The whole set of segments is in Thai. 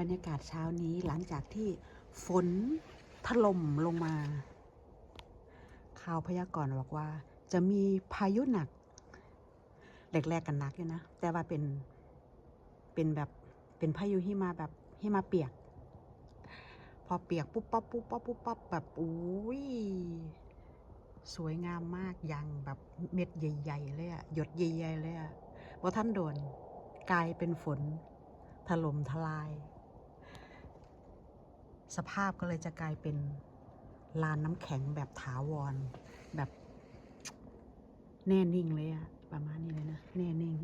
บรรยากาศเช้านี้หลังจากที่ฝนถล่มลงมา ข่าวพยากรณ์บอกว่า จะมีพายุหนักแรกๆกันนักอยู่นะ แต่ว่าเป็นเป็นแบบเป็นพายุหิมะแบบหิมะเปียก พอเปียกปุ๊บปั๊บปุ๊บปั๊บปุ๊บปั๊บแบบอุ้ยสวยงามมากยังแบบเม็ดใหญ่ ๆ เลยอะหยดใหญ่ ๆ เลยอะพอท่านโดนกลายเป็นฝนถล่มทลาย สภาพก็เลยจะกลายเป็นลานน้ำแข็งแบบถาวร แบบแน่นิ่งเลยอะประมาณนี้เลยนะ แน่นิ่ง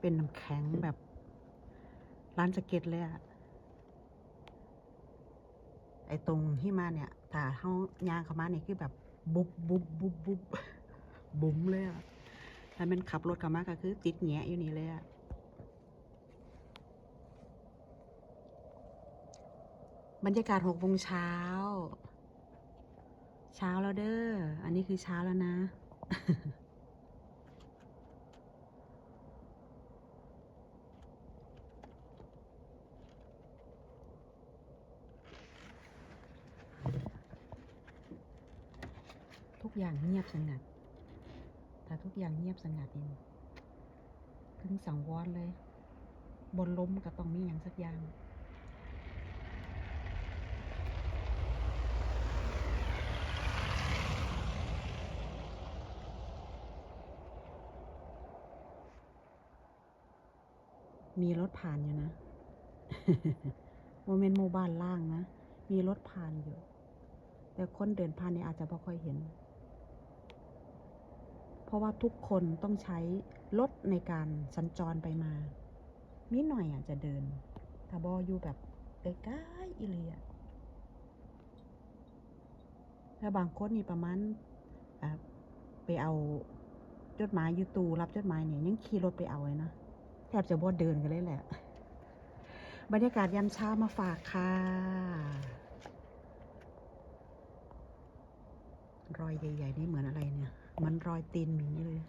เป็นน้ำแข็งแบบร้านสเก็ตเลยอะไอตรงที่มาเนี่ยถ้าเขายางเข้ามาเนี่ยคือแบบบุบบุบบุบบุบบุ๋มเลยอะถ้ามันขับรถเข้ามาก็คือติดแงะอยู่นี่เลยอะ บรรยากาศหกโมงเช้า เช้าแล้วเด้อ อันนี้คือเช้าแล้วนะ ทุกอย่างเงียบสงัด แต่ทุกอย่างเงียบสงัดเองถึงสังวรเลย บนล้มก็ต้องมีอย่างสักอย่าง มีรถผ่านอยู่นะโมเมนต์โมบ้านล่างนะ มีรถผ่านอยู่ แต่คนเดินผ่านเนี่ยอาจจะไม่ค่อยเห็น เพราะว่าทุกคนต้องใช้รถในการสัญจรไปมา มีหน่อยอาจจะเดิน ถ้าบออยู่แบบใกล้ๆอิเลียแล้วบางคนนี่ประมาณไปเอาจดหมายอยู่ตู้รับจดหมายเนี่ยยังขี่รถไปเอาเลยนะ ทบจะบ่เดินกันเลยแหละ บรรยากาศยามเช้ามาฝากค่ะ รอยใหญ่ๆนี่เหมือนอะไรเนี่ย มันรอยตีนหมีเลย